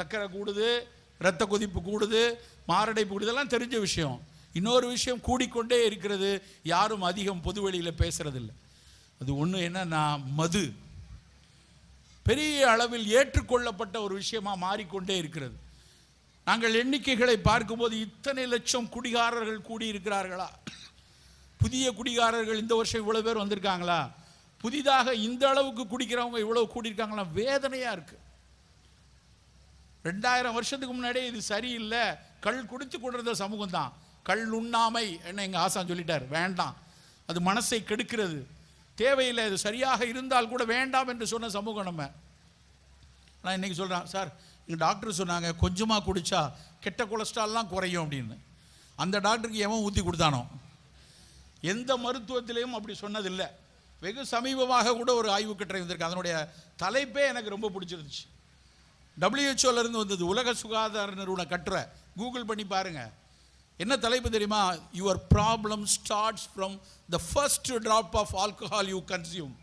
சர்க்கரை கூடுது இரத்த கொதிப்பு கூடுது மாரடைப்பு கூடுது. இதெல்லாம் தெரிஞ்ச விஷயம். இன்னொரு விஷயம் கூடிக்கொண்டே இருக்கிறது. யாரும் அதிகம் பொதுவெளியில் பேசுகிறதில்ல அது ஒன்று என்னன்னா மது. பெரிய அளவில் ஏற்றுக்கொள்ளப்பட்ட ஒரு விஷயமாக மாறிக்கொண்டே இருக்கிறது. நாங்கள் எண்ணிக்கைகளை பார்க்கும்போது இத்தனை லட்சம் குடிகாரர்கள் கூடியிருக்கிறார்களா? புதிய குடிகாரர்கள் இந்த வருஷம் இவ்வளோ பேர் வந்திருக்காங்களா? புதிதாக இந்த அளவுக்கு குடிக்கிறவங்க இவ்வளோ கூடியிருக்காங்களா? வேதனையாக இருக்குது ரெண்டாயிரம் வருஷத்துக்கு முன்னாடியே இது சரியில்லை. கல் குடித்து கொண்டிருந்த சமூகம் தான் கல் உண்ணாமை என்ன எங்கள் ஆசான் சொல்லிட்டார். வேண்டாம். அது மனசை கெடுக்கிறது. தேவையில்லை. இது சரியாக இருந்தால் கூட வேண்டாம் என்று சொன்ன சமூகம் நம்ம. நான் இன்னைக்கு சொல்கிறேன் சார் எங்கள் டாக்டர் சொன்னாங்க கொஞ்சமாக குடித்தா கெட்ட கொலஸ்ட்ரால்லாம் குறையும் அப்படின்னு. அந்த டாக்டருக்கு எவன் ஊற்றி கொடுத்தானோ? எந்த மருத்துவத்திலையும் அப்படி சொன்னதில்லை. வெகு சமீபமாக கூட ஒரு ஆய்வு கட்டுரை வந்திருக்கு. அதனுடைய தலைப்பே எனக்கு ரொம்ப பிடிச்சிருந்துச்சு. டபிள்யூஹெச்ஓலேருந்து வந்தது உலக சுகாதார நிறுவன கட்டுற. கூகுள் பண்ணி பாருங்கள் என்ன தலைப்பு தெரியுமா? Your problem starts from the first drop of alcohol you consume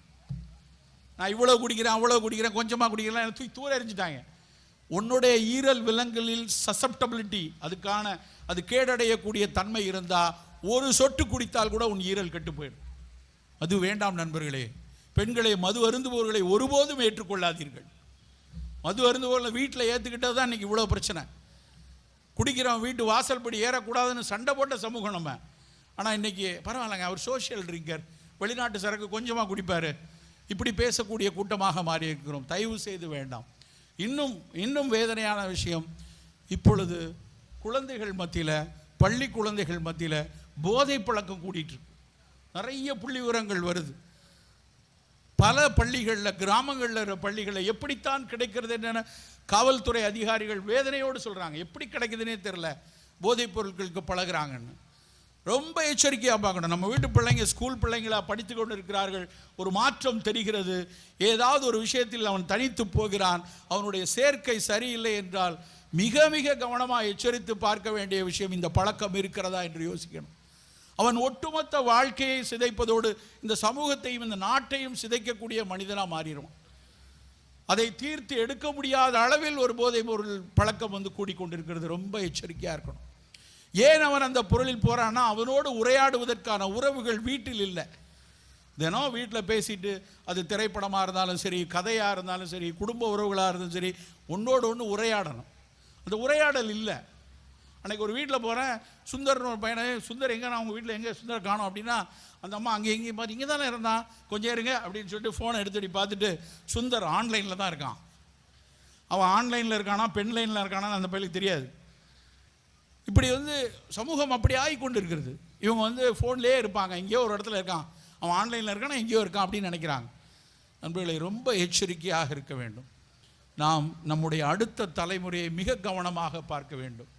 நான் இவ்வளோ குடிக்கிறேன் அவ்வளோ குடிக்கிறேன் கொஞ்சமாக குடிக்கிறேன் எனக்கு தூக்கி தூர எரிஞ்சிட்டாங்க. உன்னுடைய ஈரல் விலங்குகளில் சசப்டபிலிட்டி அதுக்கான அது கேடடையக்கூடிய தன்மை இருந்தால் ஒரு சொட்டு குடித்தால் கூட உன் ஈரல் கெட்டு போயிடும். அது வேண்டாம் நண்பர்களே. பெண்களை மது அருந்துபவர்களை ஒருபோதும் ஏற்றுக்கொள்ளாதீர்கள். மது போல வீட்டில் ஏற்றுக்கிட்டது தான் இன்றைக்கி இவ்வளோ பிரச்சனை. குடிக்கிறவன் வீட்டு வாசல்படி ஏறக்கூடாதுன்னு சண்டை போட்ட சமூகம் நம்ம. ஆனால் இன்னைக்கு பரவாயில்லைங்க அவர் சோஷியல் ட்ரிங்கர் வெளிநாட்டு சரக்கு கொஞ்சமாக குடிப்பார். இப்படி பேசக்கூடிய கூட்டமாக மாறி இருக்கிறோம் தயவு செய்து வேண்டாம். இன்னும் இன்னும் வேதனையான விஷயம் இப்பொழுது குழந்தைகள் மத்தியில் பள்ளி குழந்தைகள் மத்தியில் போதை பழக்கம் கூட்டிகிட்டு இருக்கு. நிறைய புள்ளி விவரங்கள் வருது. பல பள்ளிகளில் கிராமங்களில் இருக்கிற பள்ளிகளில் எப்படித்தான் கிடைக்கிறது என்னென்ன காவல்துறை அதிகாரிகள் வேதனையோடு சொல்கிறாங்க எப்படி கிடைக்குதுன்னே தெரில போதைப் பொருட்களுக்கு பழகுறாங்கன்னு. ரொம்ப எச்சரிக்கையாக பார்க்கணும். நம்ம வீட்டு பிள்ளைங்க ஸ்கூல் பிள்ளைங்களா படித்து கொண்டு இருக்கிறார்கள் ஒரு மாற்றம் தெரிகிறது. ஏதாவது ஒரு விஷயத்தில் அவன் தனித்து போகிறான். அவனுடைய சேர்க்கை சரியில்லை என்றால் மிக மிக கவனமாக எச்சரித்து பார்க்க வேண்டிய விஷயம் இந்த பழக்கம் இருக்கிறதா என்று யோசிக்கணும். அவன் ஒட்டுமொத்த வாழ்க்கையை சிதைப்பதோடு இந்த சமூகத்தையும் இந்த நாட்டையும் சிதைக்கக்கூடிய மனிதனாக மாறிடுவான். அதை தீர்த்து எடுக்க முடியாத அளவில் ஒரு போதைப் பொருள் பழக்கம் வந்து கூடிக்கொண்டிருக்கிறது. ரொம்ப எச்சரிக்கையாக இருக்கணும். ஏன் அவன் அந்த பொருளில் போகிறான்னா அவனோடு உரையாடுவதற்கான உறவுகள் வீட்டில் இல்லை. தினம் வீட்டில் பேசிட்டு அது திரைப்படமாக இருந்தாலும் சரி கதையாக இருந்தாலும் சரி குடும்ப உறவுகளாக இருந்தாலும் சரி ஒன்றோடு ஒன்று உரையாடணும். அந்த உரையாடல் இல்லை. அன்னைக்கு ஒரு வீட்டில் போகிறேன் சுந்தர்னு ஒரு பையனை சுந்தர் எங்கே நான் உங்கள் வீட்டில் எங்கே சுந்தர் காணோம்? அப்படின்னா அந்த அம்மா அங்கே எங்கேயும் பார்த்து இங்கே தானே இருந்தான் கொஞ்சம் இருங்க அப்படின்னு சொல்லிட்டு ஃபோனை எடுத்துடி பார்த்துட்டு சுந்தர் ஆன்லைனில் தான் இருக்கான். அவன் ஆன்லைனில் இருக்கானா பெண் லைனில் இருக்கானான்னு அந்த பையனுக்கு தெரியாது. இப்படி வந்து சமூகம் அப்படி ஆகி கொண்டு இருக்கிறது இவங்க வந்து ஃபோன்லேயே இருப்பாங்க. எங்கேயோ ஒரு இடத்துல இருக்கான். அவன் ஆன்லைனில் இருக்கானா எங்கேயோ இருக்கான் அப்படின்னு நினைக்கிறாங்க. நண்பர்களை ரொம்ப எச்சரிக்கையாக இருக்க வேண்டும். நாம் நம்முடைய அடுத்த தலைமுறையை மிக கவனமாக பார்க்க வேண்டும்.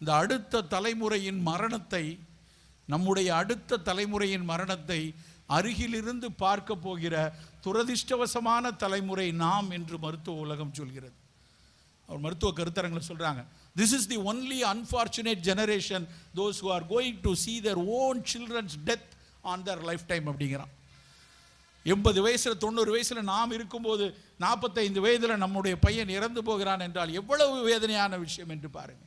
இந்த அடுத்த தலைமுறையின் மரணத்தை நம்முடைய அடுத்த தலைமுறையின் மரணத்தை அருகிலிருந்து பார்க்க போகிற துரதிர்ஷ்டவசமான தலைமுறை நாம் என்று மருத்துவ உலகம் சொல்கிறது. அவர் மருத்துவ கருத்தரங்களை சொல்கிறாங்க this is the only unfortunate generation those who are going to see their own childrens death on their lifetime அப்படிங்கிறான். எண்பது வயசில் தொண்ணூறு வயசில் நாம் இருக்கும்போது நாற்பத்தைந்து வயதில் நம்முடைய பையன் இறந்து போகிறான் என்றால் எவ்வளவு வேதனையான விஷயம் என்று பாருங்கள்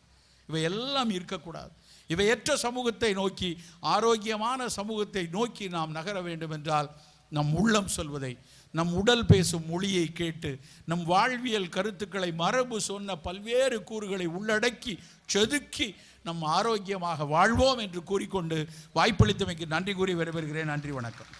இவை எல்லாம் இருக்கக்கூடாது. இவையற்ற சமூகத்தை நோக்கி ஆரோக்கியமான சமூகத்தை நோக்கி நாம் நகர வேண்டும் என்றால் நம் உள்ளம் சொல்வதை நம் உடல் பேசும் மொழியை கேட்டு நம் வாழ்வியல் கருத்துக்களை மரபு சொன்ன பல்வேறு கூறுகளை உள்ளடக்கி செதுக்கி நம் ஆரோக்கியமாக வாழ்வோம் என்று கூறிக்கொண்டு வாய்ப்பளித்தமைக்கு நன்றி கூறி வரவேற்கிறேன் நன்றி வணக்கம்.